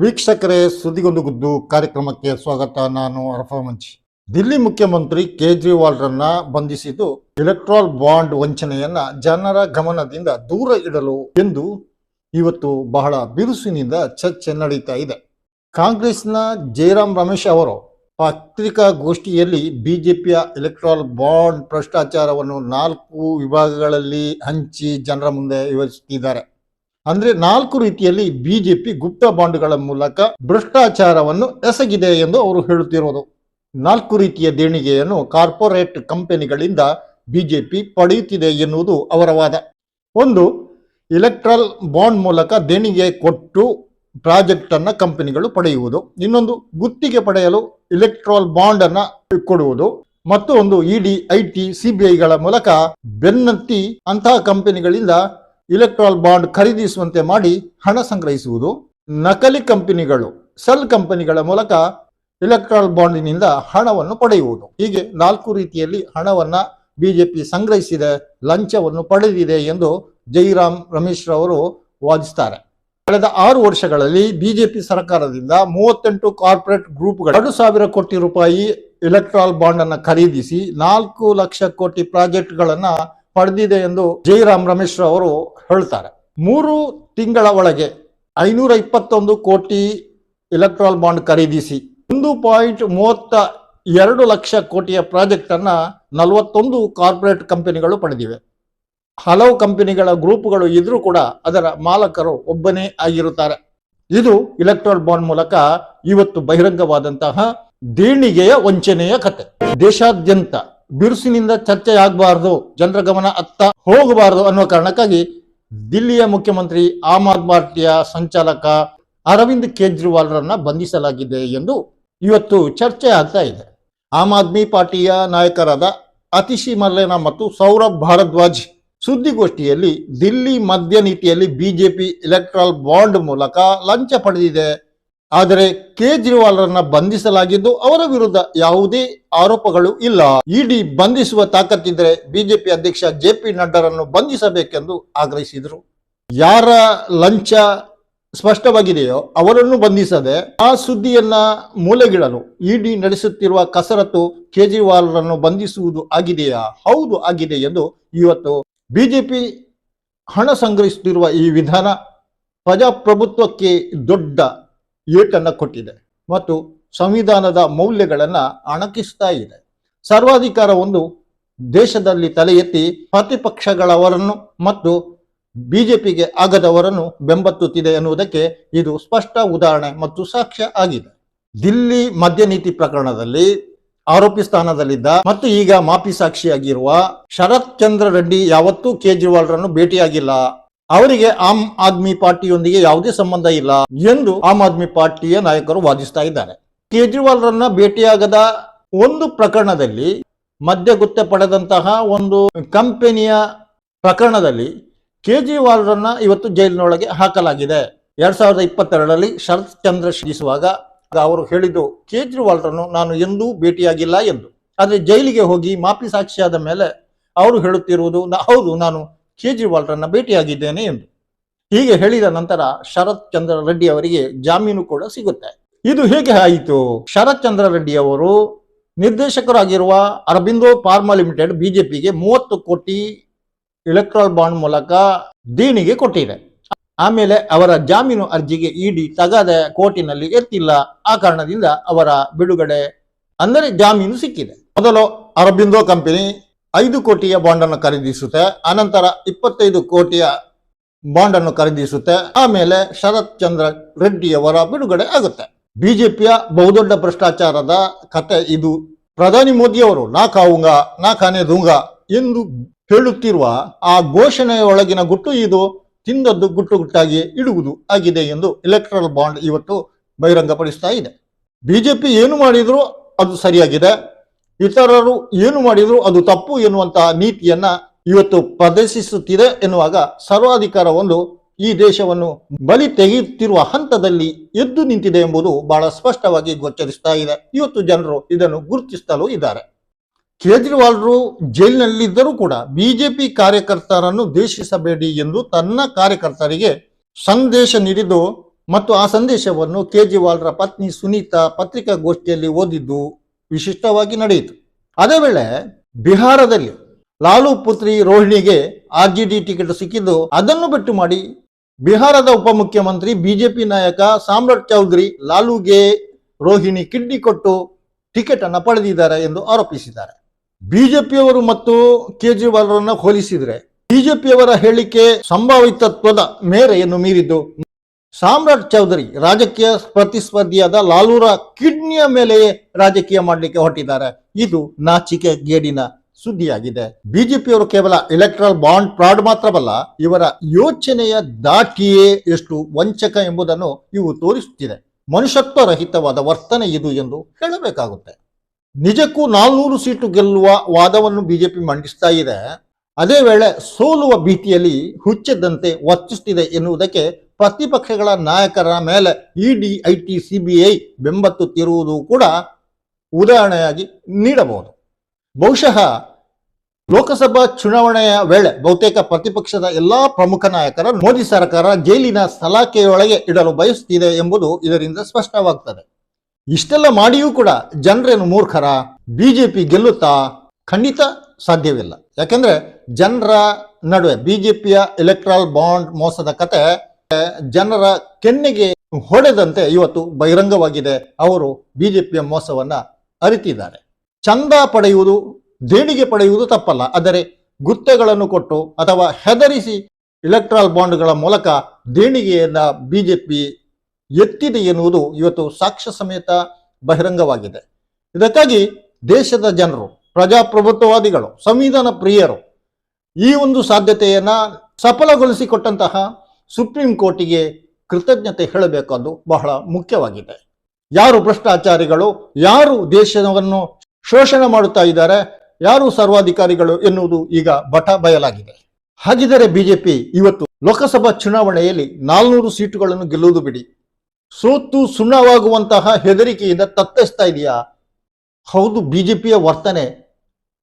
ವೀಕ್ಷಕರೇ, ಸುದ್ದಿಗೊಂದು ಗುದ್ದು ಕಾರ್ಯಕ್ರಮಕ್ಕೆ ಸ್ವಾಗತ. ನಾನು ಅರಫಾ ಮಂಚಿ. ದಿಲ್ಲಿ ಮುಖ್ಯಮಂತ್ರಿ ಕೇಜ್ರಿವಾಲ್ರನ್ನ ಬಂಧಿಸಿದ್ದು ಎಲೆಕ್ಟ್ರಾಲ್ ಬಾಂಡ್ ವಂಚನೆಯನ್ನ ಜನರ ಗಮನದಿಂದ ದೂರ ಇಡಲು ಎಂದು ಇವತ್ತು ಬಹಳ ಬಿರುಸಿನಿಂದ ಚರ್ಚೆ ನಡೀತಾ ಇದೆ. ಕಾಂಗ್ರೆಸ್ನ ಜಯರಾಮ್ ರಮೇಶ್ ಅವರು ಪತ್ರಿಕಾಗೋಷ್ಠಿಯಲ್ಲಿ ಬಿಜೆಪಿಯ ಎಲೆಕ್ಟ್ರಾಲ್ ಬಾಂಡ್ ಭ್ರಷ್ಟಾಚಾರವನ್ನು ನಾಲ್ಕು ವಿಭಾಗಗಳಲ್ಲಿ ಹಂಚಿ ಜನರ ಮುಂದೆ ವಿವರಿಸುತ್ತಿದ್ದಾರೆ. ಅಂದ್ರೆ ನಾಲ್ಕು ರೀತಿಯಲ್ಲಿ ಬಿಜೆಪಿ ಗುಪ್ತ ಬಾಂಡ್ಗಳ ಮೂಲಕ ಭ್ರಷ್ಟಾಚಾರವನ್ನು ಎಸಗಿದೆ ಎಂದು ಅವರು ಹೇಳುತ್ತಿರುವುದು. ನಾಲ್ಕು ರೀತಿಯ ದೇಣಿಗೆಯನ್ನು ಕಾರ್ಪೊರೇಟ್ ಕಂಪನಿಗಳಿಂದ ಬಿಜೆಪಿ ಪಡೆಯುತ್ತಿದೆ ಎನ್ನುವುದು ಅವರ ವಾದ. ಒಂದು, ಇಲೆಕ್ಟ್ರಲ್ ಬಾಂಡ್ ಮೂಲಕ ದೇಣಿಗೆ ಕೊಟ್ಟು ಪ್ರಾಜೆಕ್ಟ್ ಅನ್ನ ಕಂಪನಿಗಳು ಪಡೆಯುವುದು. ಇನ್ನೊಂದು, ಗುತ್ತಿಗೆ ಪಡೆಯಲು ಇಲೆಕ್ಟ್ರಾಲ್ ಬಾಂಡ್ ಅನ್ನ ಕೊಡುವುದು. ಮತ್ತು ಒಂದು, ಇಡಿ, ಐಟಿ, ಸಿಬಿಐಗಳ ಮೂಲಕ ಬೆನ್ನತ್ತಿ ಅಂತಹ ಕಂಪನಿಗಳಿಂದ ಇಲೆಕ್ಟ್ರಾಲ್ ಬಾಂಡ್ ಖರೀದಿಸುವಂತೆ ಮಾಡಿ ಹಣ ಸಂಗ್ರಹಿಸುವುದು. ನಕಲಿ ಕಂಪನಿಗಳು, ಸೆಲ್ ಕಂಪನಿಗಳ ಮೂಲಕ ಇಲೆಕ್ಟ್ರಾಲ್ ಬಾಂಡಿನಿಂದ ಹಣವನ್ನು ಪಡೆಯುವುದು. ಹೀಗೆ ನಾಲ್ಕು ರೀತಿಯಲ್ಲಿ ಹಣವನ್ನ ಬಿಜೆಪಿ ಸಂಗ್ರಹಿಸಿದೆ, ಲಂಚವನ್ನು ಪಡೆದಿದೆ ಎಂದು ಜೈರಾಮ್ ರಮೇಶ್ ಅವರು ವಾದಿಸ್ತಾರೆ. ಕಳೆದ ಆರು ವರ್ಷಗಳಲ್ಲಿ ಬಿಜೆಪಿ ಸರ್ಕಾರದಿಂದ ಮೂವತ್ತೆಂಟು ಕಾರ್ಪೊರೇಟ್ ಗ್ರೂಪ್ಗಳು ಎರಡು ಸಾವಿರ ಕೋಟಿ ರೂಪಾಯಿ ಇಲೆಕ್ಟ್ರಾಲ್ ಬಾಂಡ್ ಅನ್ನು ಖರೀದಿಸಿ ನಾಲ್ಕು ಲಕ್ಷ ಕೋಟಿ ಪ್ರಾಜೆಕ್ಟ್ಗಳನ್ನ ಪಡೆದಿದೆ ಎಂದು ಜೈರಾಮ್ ರಮೇಶ್ ಅವರು ಹೇಳ್ತಾರೆ. ಮೂರು ತಿಂಗಳ ಒಳಗೆ ಐನೂರ ಇಪ್ಪತ್ತೊಂದು ಕೋಟಿ ಎಲೆಕ್ಟ್ರಾಲ್ ಬಾಂಡ್ ಖರೀದಿಸಿ ಒಂದು ಪಾಯಿಂಟ್ ಮೂವತ್ತ ಎರಡು ಲಕ್ಷ ಕೋಟಿಯ ಪ್ರಾಜೆಕ್ಟ್ ಅನ್ನ ನಲವತ್ತೊಂದು ಕಾರ್ಪೊರೇಟ್ ಕಂಪನಿಗಳು ಪಡೆದಿವೆ. ಹಲವು ಕಂಪನಿಗಳ ಗ್ರೂಪ್ಗಳು ಇದ್ರೂ ಕೂಡ ಅದರ ಮಾಲಕರು ಒಬ್ಬನೇ ಆಗಿರುತ್ತಾರೆ. ಇದು ಇಲೆಕ್ಟ್ರಾಲ್ ಬಾಂಡ್ ಮೂಲಕ ಇವತ್ತು ಬಹಿರಂಗವಾದಂತಹ ದೇಣಿಗೆಯ ವಂಚನೆಯ ಕತೆ. ದೇಶಾದ್ಯಂತ ಬಿರುಸಿನಿಂದ ಚರ್ಚೆ ಆಗಬಾರದು ಜನರ ಗಮನ ಅತ್ತ ಹೋಗಬಾರದು ಅನ್ನುವ ಕಾರಣಕ್ಕಾಗಿ ದಿಲ್ಲಿಯ ಮುಖ್ಯಮಂತ್ರಿ ಆಮ್ ಆದ್ಮಿ ಪಾರ್ಟಿಯ ಸಂಚಾಲಕ ಅರವಿಂದ್ ಕೇಜ್ರಿವಾಲ್ರನ್ನ ಬಂಧಿಸಲಾಗಿದೆ ಎಂದು ಇವತ್ತು ಚರ್ಚೆ ಆಗ್ತಾ ಇದೆ. ಆಮ್ ಆದ್ಮಿ ಪಾರ್ಟಿಯ ನಾಯಕರಾದ ಅತಿಶಿ ಮಲ್ಲೇನಾ ಮತ್ತು ಸೌರಭ್ ಭಾರದ್ವಾಜ್ ಸುದ್ದಿಗೋಷ್ಠಿಯಲ್ಲಿ ದಿಲ್ಲಿ ಮದ್ಯ ನೀತಿಯಲ್ಲಿ ಬಿಜೆಪಿ ಎಲೆಕ್ಟ್ರಲ್ ಬಾಂಡ್ ಮೂಲಕ ಲಂಚ ಪಡೆದಿದೆ. ಆದರೆ ಕೇಜ್ರಿವಾಲ್ರನ್ನ ಬಂಧಿಸಲಾಗಿದ್ದು ಅವರ ವಿರುದ್ಧ ಯಾವುದೇ ಆರೋಪಗಳು ಇಲ್ಲ. ಇಡಿ ಬಂಧಿಸುವ ತಾಕತ್ತಿದ್ರೆ ಬಿಜೆಪಿ ಅಧ್ಯಕ್ಷ ಜೆ ಪಿ ನಡ್ಡರನ್ನು ಬಂಧಿಸಬೇಕೆಂದು ಆಗ್ರಹಿಸಿದರು. ಯಾರ ಲಂಚ ಸ್ಪಷ್ಟವಾಗಿದೆಯೋ ಅವರನ್ನು ಬಂಧಿಸದೆ ಆ ಸುದ್ದಿಯನ್ನ ಮೂಲೆಗಿಡಲು ಇಡಿ ನಡೆಸುತ್ತಿರುವ ಕಸರತ್ತು ಕೇಜ್ರಿವಾಲ್ರನ್ನು ಬಂಧಿಸುವುದು ಆಗಿದೆಯಾ? ಹೌದು, ಆಗಿದೆ ಎಂದು ಇವತ್ತು ಬಿಜೆಪಿ ಹಣ ಸಂಗ್ರಹಿಸುತ್ತಿರುವ ಈ ವಿಧಾನ ಪ್ರಜಾಪ್ರಭುತ್ವಕ್ಕೆ ದೊಡ್ಡ ಏಟನ್ನು ಕೊಟ್ಟಿದೆ ಮತ್ತು ಸಂವಿಧಾನದ ಮೌಲ್ಯಗಳನ್ನು ಅಣಕಿಸ್ತಾ ಇದೆ. ಸರ್ವಾಧಿಕಾರ ಒಂದು ದೇಶದಲ್ಲಿ ತಲೆ ಎತ್ತಿ ಪ್ರತಿಪಕ್ಷಗಳವರನ್ನು ಮತ್ತು ಬಿಜೆಪಿಗೆ ಆಗದವರನ್ನು ಬೆಂಬತ್ತುತ್ತಿದೆ ಎನ್ನುವುದಕ್ಕೆ ಇದು ಸ್ಪಷ್ಟ ಉದಾಹರಣೆ ಮತ್ತು ಸಾಕ್ಷ್ಯ ಆಗಿದೆ. ದಿಲ್ಲಿ ಮದ್ಯ ನೀತಿ ಪ್ರಕರಣದಲ್ಲಿ ಆರೋಪಿ ಸ್ಥಾನದಲ್ಲಿದ್ದ ಮತ್ತು ಈಗ ಮಾಪಿ ಸಾಕ್ಷಿಯಾಗಿರುವ ಶರತ್ ಚಂದ್ರ ರೆಡ್ಡಿ ಯಾವತ್ತೂ ಕೇಜ್ರಿವಾಲ್ರನ್ನು ಭೇಟಿಯಾಗಿಲ್ಲ. ಅವರಿಗೆ ಆಮ್ ಆದ್ಮಿ ಪಾರ್ಟಿಯೊಂದಿಗೆ ಯಾವುದೇ ಸಂಬಂಧ ಇಲ್ಲ ಎಂದು ಆಮ್ ಆದ್ಮಿ ಪಾರ್ಟಿಯ ನಾಯಕರು ವಾದಿಸ್ತಾ ಇದ್ದಾರೆ. ಕೇಜ್ರಿವಾಲ್ರನ್ನ ಭೇಟಿಯಾಗದ ಒಂದು ಪ್ರಕರಣದಲ್ಲಿ, ಮದ್ಯ ಗುತ್ತೆ ಪಡೆದಂತಹ ಒಂದು ಕಂಪನಿಯ ಪ್ರಕರಣದಲ್ಲಿ ಕೇಜ್ರಿವಾಲ್ರನ್ನ ಇವತ್ತು ಜೈಲಿನೊಳಗೆ ಹಾಕಲಾಗಿದೆ. ಎರಡ್ ಸಾವಿರದ ಇಪ್ಪತ್ತೆರಡರಲ್ಲಿ ಶರತ್ ಚಂದ್ರ ಶ್ರೀಸುವಾಗ ಅವರು ಹೇಳಿದ್ದು, ಕೇಜ್ರಿವಾಲ್ರನ್ನು ನಾನು ಎಂದೂ ಭೇಟಿಯಾಗಿಲ್ಲ ಎಂದು. ಆದರೆ ಜೈಲಿಗೆ ಹೋಗಿ ಮಾಪಿ ಸಾಕ್ಷಿಯಾದ ಮೇಲೆ ಅವರು ಹೇಳುತ್ತಿರುವುದು ಹೌದು, ನಾನು ಕೇಜ್ರಿವಾಲ್ರನ್ನ ಭೇಟಿಯಾಗಿದ್ದೇನೆ ಎಂದು. ಹೀಗೆ ಹೇಳಿದ ನಂತರ ಶರತ್ ಚಂದ್ರ ರೆಡ್ಡಿ ಅವರಿಗೆ ಜಾಮೀನು ಕೂಡ ಸಿಗುತ್ತೆ. ಇದು ಹೇಗೆ ಆಯಿತು? ಶರತ್ ಚಂದ್ರ ರೆಡ್ಡಿ ಅವರು ನಿರ್ದೇಶಕರಾಗಿರುವ ಅರಬಿಂದೋ ಫಾರ್ಮಾ ಲಿಮಿಟೆಡ್ ಬಿಜೆಪಿಗೆ ಮೂವತ್ತು ಕೋಟಿ ಎಲೆಕ್ಟ್ರಾಲ್ ಬಾಂಡ್ ಮೂಲಕ ದೇಣಿಗೆ ಕೊಟ್ಟಿದೆ. ಆಮೇಲೆ ಅವರ ಜಾಮೀನು ಅರ್ಜಿಗೆ ಇಡಿ ತಗಾದೆ ಕೋರ್ಟಿನಲ್ಲಿ ಎತ್ತಿಲ್ಲ. ಆ ಕಾರಣದಿಂದ ಅವರ ಬಿಡುಗಡೆ ಅಂದರೆ ಜಾಮೀನು ಸಿಕ್ಕಿದೆ. ಮೊದಲು ಅರಬಿಂದೋ ಕಂಪನಿ ಐದು ಕೋಟಿಯ ಬಾಂಡ್ ಅನ್ನು ಖರೀದಿಸುತ್ತೆ, ಅನಂತರ ಇಪ್ಪತ್ತೈದು ಕೋಟಿಯ ಬಾಂಡ್ ಅನ್ನು ಖರೀದಿಸುತ್ತೆ, ಆಮೇಲೆ ಶರತ್ ಚಂದ್ರ ರೆಡ್ಡಿಯವರ ಬಿಡುಗಡೆ ಆಗುತ್ತೆ. ಬಿಜೆಪಿಯ ಬಹುದೊಡ್ಡ ಭ್ರಷ್ಟಾಚಾರದ ಕತೆ ಇದು. ಪ್ರಧಾನಿ ಮೋದಿಯವರು, ನಾ ಕಾವುಂಗ ನಾ ಖಾನೆ ದೂಂಗ ಎಂದು ಹೇಳುತ್ತಿರುವ ಆ ಘೋಷಣೆಯ ಒಳಗಿನ ಗುಟ್ಟು ಇದು, ತಿಂದದ್ದು ಗುಟ್ಟು ಗುಟ್ಟಾಗಿ ಇಡುವುದು ಆಗಿದೆ ಎಂದು ಎಲೆಕ್ಟ್ರಲ್ ಬಾಂಡ್ ಇವತ್ತು ಬಹಿರಂಗಪಡಿಸ್ತಾ ಇದೆ. ಬಿಜೆಪಿ ಏನು ಮಾಡಿದ್ರು ಅದು ಸರಿಯಾಗಿದೆ. ಇತರರು ಏನು ಮಾಡಿದ್ರು ಅದು ತಪ್ಪು ಎನ್ನುವಂತಹ ನೀತಿಯನ್ನ ಇವತ್ತು ಪ್ರದರ್ಶಿಸುತ್ತಿದೆ ಎನ್ನುವಾಗ ಸರ್ವಾಧಿಕಾರ ಒಂದು ಈ ದೇಶವನ್ನು ಬಲಿ ತೆಗೆಯುತ್ತಿರುವ ಹಂತದಲ್ಲಿ ಎದ್ದು ನಿಂತಿದೆ ಎಂಬುದು ಬಹಳ ಸ್ಪಷ್ಟವಾಗಿ ಗೋಚರಿಸ್ತಾ ಇದೆ. ಇವತ್ತು ಜನರು ಇದನ್ನು ಗುರುತಿಸಲು ಇದ್ದಾರೆ. ಕೇಜ್ರಿವಾಲ್ರು ಜೈಲಿನಲ್ಲಿದ್ದರೂ ಕೂಡ ಬಿಜೆಪಿ ಕಾರ್ಯಕರ್ತರನ್ನು ದ್ವೇಷಿಸಬೇಡಿ ಎಂದು ತನ್ನ ಕಾರ್ಯಕರ್ತರಿಗೆ ಸಂದೇಶ ನೀಡಿದ್ದು ಮತ್ತು ಆ ಸಂದೇಶವನ್ನು ಕೇಜ್ರಿವಾಲ್ರ ಪತ್ನಿ ಸುನೀತಾ ಪತ್ರಿಕಾಗೋಷ್ಠಿಯಲ್ಲಿ ಓದಿದ್ದು ವಿಶಿಷ್ಟವಾಗಿ ನಡೆಯಿತು. ಅದೇ ವೇಳೆ ಬಿಹಾರದಲ್ಲಿ ಲಾಲು ಪುತ್ರಿ ರೋಹಿಣಿಗೆ ಆರ್ ಜಿ ಡಿ ಟಿಕೆಟ್ ಸಿಕ್ಕಿದ್ದು ಅದನ್ನು ಬಿಟ್ಟು ಮಾಡಿ ಬಿಹಾರದ ಉಪಮುಖ್ಯಮಂತ್ರಿ ಬಿಜೆಪಿ ನಾಯಕ ಸಾಮ್ರಾಟ್ ಚೌಧರಿ ಲಾಲುಗೆ ರೋಹಿಣಿ ಕಿಡ್ನಿ ಕೊಟ್ಟು ಟಿಕೆಟ್ ಅನ್ನು ಪಡೆದಿದ್ದಾರೆ ಎಂದು ಆರೋಪಿಸಿದ್ದಾರೆ. ಬಿಜೆಪಿಯವರು ಮತ್ತು ಕೇಜ್ರಿವಾಲ್ರನ್ನ ಹೋಲಿಸಿದರೆ ಬಿಜೆಪಿಯವರ ಹೇಳಿಕೆ ಸಂಭಾವಿತತ್ವದ ಮೇರೆಯನ್ನು ಮೀರಿದ್ದು ಸಾಮ್ರಾಟ್ ಚೌಧರಿ ರಾಜಕೀಯ ಪ್ರತಿಸ್ಪರ್ಧಿಯಾದ ಲಾಲೂರ ಕಿಡ್ನಿಯ ಮೇಲೆಯೇ ರಾಜಕೀಯ ಮಾಡಲಿಕ್ಕೆ ಹೊರಟಿದ್ದಾರೆ. ಇದು ನಾಚಿಕೆ ಗೇಡಿನ ಸುದ್ದಿಯಾಗಿದೆ. ಬಿಜೆಪಿಯವರು ಕೇವಲ ಎಲೆಕ್ಟ್ರಲ್ ಬಾಂಡ್ ಫ್ರಾಡ್ ಮಾತ್ರವಲ್ಲ, ಇವರ ಯೋಚನೆಯ ದಾಟಿಯೇ ಎಷ್ಟು ವಂಚಕ ಎಂಬುದನ್ನು ಇವು ತೋರಿಸುತ್ತಿದೆ. ಮನುಷ್ಯತ್ವ ರಹಿತವಾದ ವರ್ತನೆ ಇದು ಎಂದು ಹೇಳಬೇಕಾಗುತ್ತೆ. ನಿಜಕ್ಕೂ ನಾಲ್ನೂರು ಸೀಟು ಗೆಲ್ಲುವ ವಾದವನ್ನು ಬಿಜೆಪಿ ಮಂಡಿಸ್ತಾ ಇದೆ. ಅದೇ ವೇಳೆ ಸೋಲುವ ಭೀತಿಯಲ್ಲಿ ಹುಚ್ಚದಂತೆ ವರ್ತಿಸುತ್ತಿದೆ ಎನ್ನುವುದಕ್ಕೆ ಪ್ರತಿಪಕ್ಷಗಳ ನಾಯಕರ ಮೇಲೆ ಇಡಿ, ಐಟಿ, ಸಿಬಿಐ ಬೆಂಬತ್ತುತ್ತಿರುವುದು ಕೂಡ ಉದಾಹರಣೆಯಾಗಿ ನೀಡಬಹುದು. ಬಹುಶಃ ಲೋಕಸಭಾ ಚುನಾವಣೆಯ ವೇಳೆ ಬಹುತೇಕ ಪ್ರತಿಪಕ್ಷದ ಎಲ್ಲಾ ಪ್ರಮುಖ ನಾಯಕರ ಮೋದಿ ಸರ್ಕಾರ ಜೈಲಿನ ಸಲಾಖೆಯೊಳಗೆ ಇಡಲು ಬಯಸುತ್ತಿದೆ ಎಂಬುದು ಇದರಿಂದ ಸ್ಪಷ್ಟವಾಗ್ತದೆ. ಇಷ್ಟೆಲ್ಲ ಮಾಡಿಯೂ ಕೂಡ ಜನರೇನು ಮೂರ್ಖರ? ಬಿಜೆಪಿ ಗೆಲ್ಲುತ್ತಾ? ಖಂಡಿತ ಸಾಧ್ಯವಿಲ್ಲ. ಯಾಕೆಂದ್ರೆ ಜನರ ನಡುವೆ ಬಿಜೆಪಿಯ ಎಲೆಕ್ಟ್ರಲ್ ಬಾಂಡ್ ಮೋಸದ ಕತೆ ಜನರ ಕೆನ್ನೆಗೆ ಹೊಡೆದಂತೆ ಇವತ್ತು ಬಹಿರಂಗವಾಗಿದೆ. ಅವರು ಬಿಜೆಪಿಯ ಮೋಸವನ್ನ ಅರಿತಿದ್ದಾರೆ. ಚಂದ ಪಡೆಯುವುದು, ದೇಣಿಗೆ ಪಡೆಯುವುದು ತಪ್ಪಲ್ಲ. ಆದರೆ ಗುತ್ತೆಗಳನ್ನು ಕೊಟ್ಟು ಅಥವಾ ಹೆದರಿಸಿ ಇಲೆಕ್ಟ್ರಾಲ್ ಬಾಂಡ್ಗಳ ಮೂಲಕ ದೇಣಿಗೆಯನ್ನ ಬಿಜೆಪಿ ಎತ್ತಿದೆ ಎನ್ನುವುದು ಇವತ್ತು ಸಾಕ್ಷ್ಯ ಸಮೇತ ಬಹಿರಂಗವಾಗಿದೆ. ಇದಕ್ಕಾಗಿ ದೇಶದ ಜನರು, ಪ್ರಜಾಪ್ರಭುತ್ವವಾದಿಗಳು, ಸಂವಿಧಾನ ಪ್ರಿಯರು ಈ ಒಂದು ಸಾಧ್ಯತೆಯನ್ನ ಸಫಲಗೊಳಿಸಿಕೊಟ್ಟಂತಹ ಸುಪ್ರೀಂ ಕೋರ್ಟಿಗೆ ಕೃತಜ್ಞತೆ ಹೇಳಬೇಕಾದ್ದು ಬಹಳ ಮುಖ್ಯವಾಗಿದೆ. ಯಾರು ಭ್ರಷ್ಟಾಚಾರಿಗಳು, ಯಾರು ದೇಶವನ್ನು ಶೋಷಣೆ ಮಾಡುತ್ತಾ ಇದ್ದಾರೆ, ಯಾರು ಸರ್ವಾಧಿಕಾರಿಗಳು ಎನ್ನುವುದು ಈಗ ಬಟ ಬಯಲಾಗಿದೆ. ಹಾಗಿದ್ದರೆ ಬಿಜೆಪಿ ಇವತ್ತು ಲೋಕಸಭಾ ಚುನಾವಣೆಯಲ್ಲಿ ನಾಲ್ನೂರು ಸೀಟುಗಳನ್ನು ಗೆಲ್ಲುವುದು ಬಿಡಿ. ಸೋತು ಸುಣ್ಣವಾಗುವಂತಹ ಹೆದರಿಕೆಯಿಂದ ತತ್ತರಿಸ್ತಾ ಇದೆಯಾ? ಹೌದು, ಬಿಜೆಪಿಯ ವರ್ತನೆ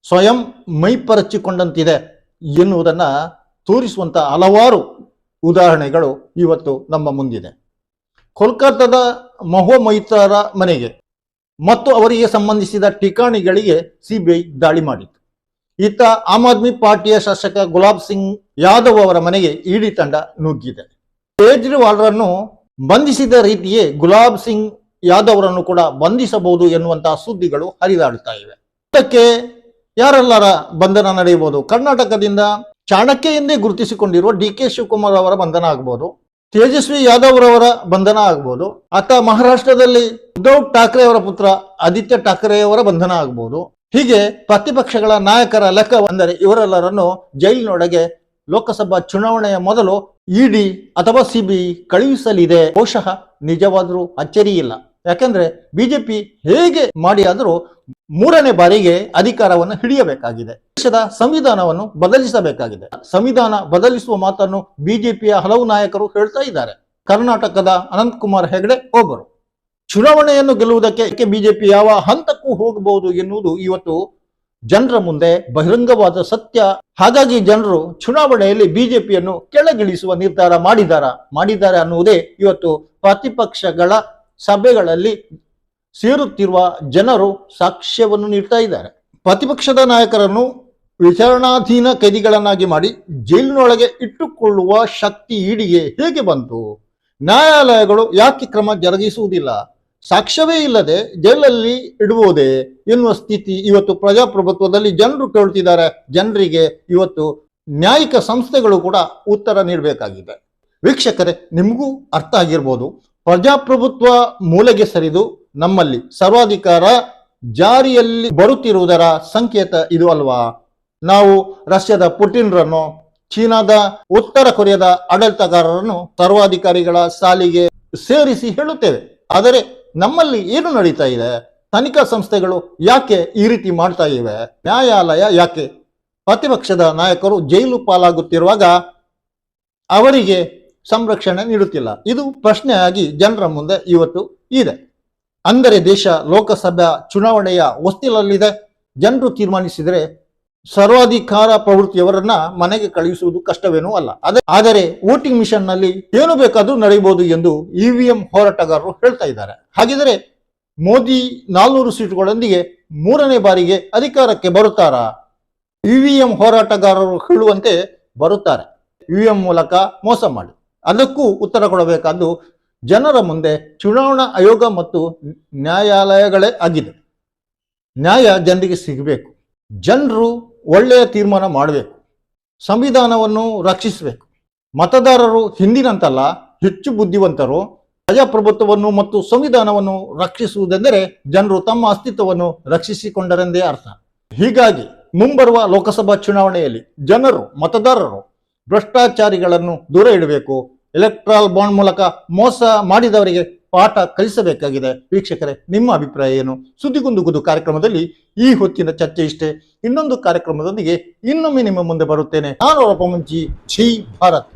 ಸ್ವಯಂ ಮೈಪರಚಿಕೊಂಡಂತಿದೆ ಎನ್ನುವುದನ್ನು ತೋರಿಸುವಂತಹ ಹಲವಾರು ಉದಾಹರಣೆಗಳು ಇವತ್ತು ನಮ್ಮ ಮುಂದಿದೆ. ಕೋಲ್ಕತ್ತಾದ ಮಹೋ ಮೊಯ್ತಾರ ಮನೆಗೆ ಮತ್ತು ಅವರಿಗೆ ಸಂಬಂಧಿಸಿದ ಠಿಕಾಣಿಗಳಿಗೆ ಸಿಬಿಐ ದಾಳಿ ಮಾಡಿತ್ತು. ಇತ್ತ ಆಮ್ ಆದ್ಮಿ ಪಾರ್ಟಿಯ ಶಾಸಕ ಗುಲಾಬ್ ಸಿಂಗ್ ಯಾದವ್ ಅವರ ಮನೆಗೆ ಇಡಿ ತಂಡ ನುಗ್ಗಿದೆ. ಕೇಜ್ರಿವಾಲ್ರನ್ನು ಬಂಧಿಸಿದ ರೀತಿಯೇ ಗುಲಾಬ್ ಸಿಂಗ್ ಯಾದವ್ ಅವರನ್ನು ಕೂಡ ಬಂಧಿಸಬಹುದು ಎನ್ನುವಂತಹ ಸುದ್ದಿಗಳು ಹರಿದಾಡುತ್ತಾ ಇವೆ. ಇದಕ್ಕೆ ಯಾರೆಲ್ಲರ ಬಂಧನ ನಡೆಯಬಹುದು? ಕರ್ನಾಟಕದಿಂದ ಚಾಣಕ್ಯ ಎಂದೇ ಗುರುತಿಸಿಕೊಂಡಿರುವ ಡಿ ಕೆ ಶಿವಕುಮಾರ್ ಅವರ ಬಂಧನ ಆಗ್ಬೋದು. ತೇಜಸ್ವಿ ಯಾದವ್ ರವರ ಬಂಧನ ಆಗ್ಬೋದು. ಆತ ಮಹಾರಾಷ್ಟ್ರದಲ್ಲಿ ಉದ್ಧವ್ ಠಾಕ್ರೆ ಅವರ ಪುತ್ರ ಆದಿತ್ಯ ಠಾಕ್ರೆ ಅವರ ಬಂಧನ ಆಗ್ಬೋದು. ಹೀಗೆ ಪ್ರತಿಪಕ್ಷಗಳ ನಾಯಕರ ಲೆಕ್ಕ ಅಂದರೆ ಇವರೆಲ್ಲರನ್ನು ಜೈಲಿನೊಳಗೆ ಲೋಕಸಭಾ ಚುನಾವಣೆಯ ಮೊದಲು ಇಡಿ ಅಥವಾ ಸಿಬಿಐ ಕಳುಹಿಸಲಿದೆ. ಬಹುಶಃ ನಿಜವಾದರೂ ಅಚ್ಚರಿ ಇಲ್ಲ ಯಾಕಂದ್ರೆ ಬಿಜೆಪಿ ಹೇಗೆ ಮಾಡಿ ಆದರೂ ಮೂರನೇ ಬಾರಿಗೆ ಅಧಿಕಾರವನ್ನು ಹಿಡಿಯಬೇಕಾಗಿದೆ. ದೇಶದ ಸಂವಿಧಾನವನ್ನು ಬದಲಿಸಬೇಕಾಗಿದೆ. ಸಂವಿಧಾನ ಬದಲಿಸುವ ಮಾತನ್ನು ಬಿಜೆಪಿಯ ಹಲವು ನಾಯಕರು ಹೇಳ್ತಾ ಇದ್ದಾರೆ. ಕರ್ನಾಟಕದ ಅನಂತಕುಮಾರ್ ಹೆಗಡೆ ಒಬ್ಬರು. ಚುನಾವಣೆಯನ್ನು ಗೆಲ್ಲುವುದಕ್ಕೆ ಬಿಜೆಪಿ ಯಾವ ಹಂತಕ್ಕೂ ಹೋಗಬಹುದು ಎನ್ನುವುದು ಇವತ್ತು ಜನರ ಮುಂದೆ ಬಹಿರಂಗವಾದ ಸತ್ಯ. ಹಾಗಾಗಿ ಜನರು ಚುನಾವಣೆಯಲ್ಲಿ ಬಿಜೆಪಿಯನ್ನು ಕೆಳಗಿಳಿಸುವ ನಿರ್ಧಾರ ಮಾಡಿದಾರ, ಮಾಡಿದ್ದಾರೆ ಅನ್ನುವುದೇ ಇವತ್ತು ಪ್ರತಿಪಕ್ಷಗಳ ಸಭೆಗಳಲ್ಲಿ ಸೇರುತ್ತಿರುವ ಜನರು ಸಾಕ್ಷ್ಯವನ್ನು ನೀಡ್ತಾ ಇದ್ದಾರೆ. ಪ್ರತಿಪಕ್ಷದ ನಾಯಕರನ್ನು ವಿಚಾರಣಾಧೀನ ಕೈದಿಗಳನ್ನಾಗಿ ಮಾಡಿ ಜೈಲಿನೊಳಗೆ ಇಟ್ಟುಕೊಳ್ಳುವ ಶಕ್ತಿ ಈಡಿಗೆ ಹೇಗೆ ಬಂತು? ನ್ಯಾಯಾಲಯಗಳು ಯಾಕೆ ಕ್ರಮ ಜರುಗಿಸುವುದಿಲ್ಲ? ಸಾಕ್ಷ್ಯವೇ ಇಲ್ಲದೆ ಜೈಲಲ್ಲಿ ಇಡುವುದೇ ಎನ್ನುವ ಸ್ಥಿತಿ ಇವತ್ತು ಪ್ರಜಾಪ್ರಭುತ್ವದಲ್ಲಿ ಜನರು ಕೇಳುತ್ತಿದ್ದಾರೆ. ಜನರಿಗೆ ಇವತ್ತು ನ್ಯಾಯಿಕ ಸಂಸ್ಥೆಗಳು ಕೂಡ ಉತ್ತರ ನೀಡಬೇಕಾಗಿದೆ. ವೀಕ್ಷಕರೇ, ನಿಮಗೂ ಅರ್ಥ ಆಗಿರ್ಬೋದು. ಪ್ರಜಾಪ್ರಭುತ್ವ ಮೂಲೆಗೆ ಸರಿದು ನಮ್ಮಲ್ಲಿ ಸರ್ವಾಧಿಕಾರ ಜಾರಿಯಲ್ಲಿ ಬರುತ್ತಿರುವುದರ ಸಂಕೇತ ಇದು ಅಲ್ವಾ? ನಾವು ರಷ್ಯಾದ ಪುಟಿನ್ರನ್ನು, ಚೀನಾದ ಉತ್ತರ ಕೊರಿಯಾದ ಆಡಳಿತಗಾರರನ್ನು ಸರ್ವಾಧಿಕಾರಿಗಳ ಸಾಲಿಗೆ ಸೇರಿಸಿ ಹೇಳುತ್ತೇವೆ. ಆದರೆ ನಮ್ಮಲ್ಲಿ ಏನು ನಡೀತಾ ಇದೆ? ತನಿಖಾ ಸಂಸ್ಥೆಗಳು ಯಾಕೆ ಈ ರೀತಿ ಮಾಡ್ತಾ ಇವೆ? ನ್ಯಾಯಾಲಯ ಯಾಕೆ ಪ್ರತಿಪಕ್ಷದ ನಾಯಕರು ಜೈಲು ಪಾಲಾಗುತ್ತಿರುವಾಗ ಅವರಿಗೆ ಸಂರಕ್ಷಣೆ ನೀಡುತ್ತಿಲ್ಲ. ಇದು ಪ್ರಶ್ನೆಯಾಗಿ ಜನರ ಮುಂದೆ ಇವತ್ತು ಇದೆ. ಅಂದರೆ ದೇಶ ಲೋಕಸಭಾ ಚುನಾವಣೆಯ ಹೊಸ್ತಿಲಲ್ಲಿದೆ. ಜನರು ತೀರ್ಮಾನಿಸಿದರೆ ಸರ್ವಾಧಿಕಾರ ಪ್ರವೃತ್ತಿಯವರನ್ನ ಮನೆಗೆ ಕಳುಹಿಸುವುದು ಕಷ್ಟವೇನೂ ಅಲ್ಲ. ಅದೇ, ಆದರೆ ವೋಟಿಂಗ್ ಮಿಷನ್ನಲ್ಲಿ ಏನು ಬೇಕಾದ್ರೂ ನಡೆಯಬಹುದು ಎಂದು ಇವಿಎಂ ಹೋರಾಟಗಾರರು ಹೇಳ್ತಾ ಇದ್ದಾರೆ. ಹಾಗಿದ್ರೆ ಮೋದಿ ನಾಲ್ನೂರು ಸೀಟುಗಳೊಂದಿಗೆ ಮೂರನೇ ಬಾರಿಗೆ ಅಧಿಕಾರಕ್ಕೆ ಬರುತ್ತಾರಾ? ಇವಿಎಂ ಹೋರಾಟಗಾರರು ಹೇಳುವಂತೆ ಬರುತ್ತಾರೆ. ಇವಿಎಂ ಮೂಲಕ ಮೋಸ ಮಾಡಿ. ಅದಕ್ಕೂ ಉತ್ತರ ಕೊಡಬೇಕಾದ್ದು ಜನರ ಮುಂದೆ ಚುನಾವಣಾ ಆಯೋಗ ಮತ್ತು ನ್ಯಾಯಾಲಯಗಳೇ ಆಗಿದೆ. ನ್ಯಾಯ ಜನರಿಗೆ ಸಿಗಬೇಕು. ಜನರು ಒಳ್ಳೆಯ ತೀರ್ಮಾನ ಮಾಡಬೇಕು. ಸಂವಿಧಾನವನ್ನು ರಕ್ಷಿಸಬೇಕು. ಮತದಾರರು ಹಿಂದಿನಂತಲ್ಲ, ಹೆಚ್ಚು ಬುದ್ಧಿವಂತರು ಪ್ರಜಾಪ್ರಭುತ್ವವನ್ನು ಮತ್ತು ಸಂವಿಧಾನವನ್ನು ರಕ್ಷಿಸುವುದೆಂದರೆ ಜನರು ತಮ್ಮ ಅಸ್ತಿತ್ವವನ್ನು ರಕ್ಷಿಸಿಕೊಂಡರೆಂದೇ ಅರ್ಥ. ಹೀಗಾಗಿ ಮುಂಬರುವ ಲೋಕಸಭಾ ಚುನಾವಣೆಯಲ್ಲಿ ಜನರು, ಮತದಾರರು ಭ್ರಷ್ಟಾಚಾರಿಗಳನ್ನು ದೂರ ಇಡಬೇಕು. ಎಲೆಕ್ಟ್ರಾಲ್ ಬಾಂಡ್ ಮೂಲಕ ಮೋಸ ಮಾಡಿದವರಿಗೆ ಪಾಠ ಕಲಿಸಬೇಕಾಗಿದೆ. ವೀಕ್ಷಕರೇ, ನಿಮ್ಮ ಅಭಿಪ್ರಾಯ ಏನು? ಸುದ್ದಿಗುಂದುಗುದು ಕಾರ್ಯಕ್ರಮದಲ್ಲಿ ಈ ಹೊತ್ತಿನ ಚರ್ಚೆ ಇಷ್ಟೇ. ಇನ್ನೊಂದು ಕಾರ್ಯಕ್ರಮದೊಂದಿಗೆ ಇನ್ನೊಮ್ಮೆ ನಿಮ್ಮ ಮುಂದೆ ಬರುತ್ತೇನೆ. ನಾನು ರಪ ಜೈ ಛೀ ಭಾರತ್.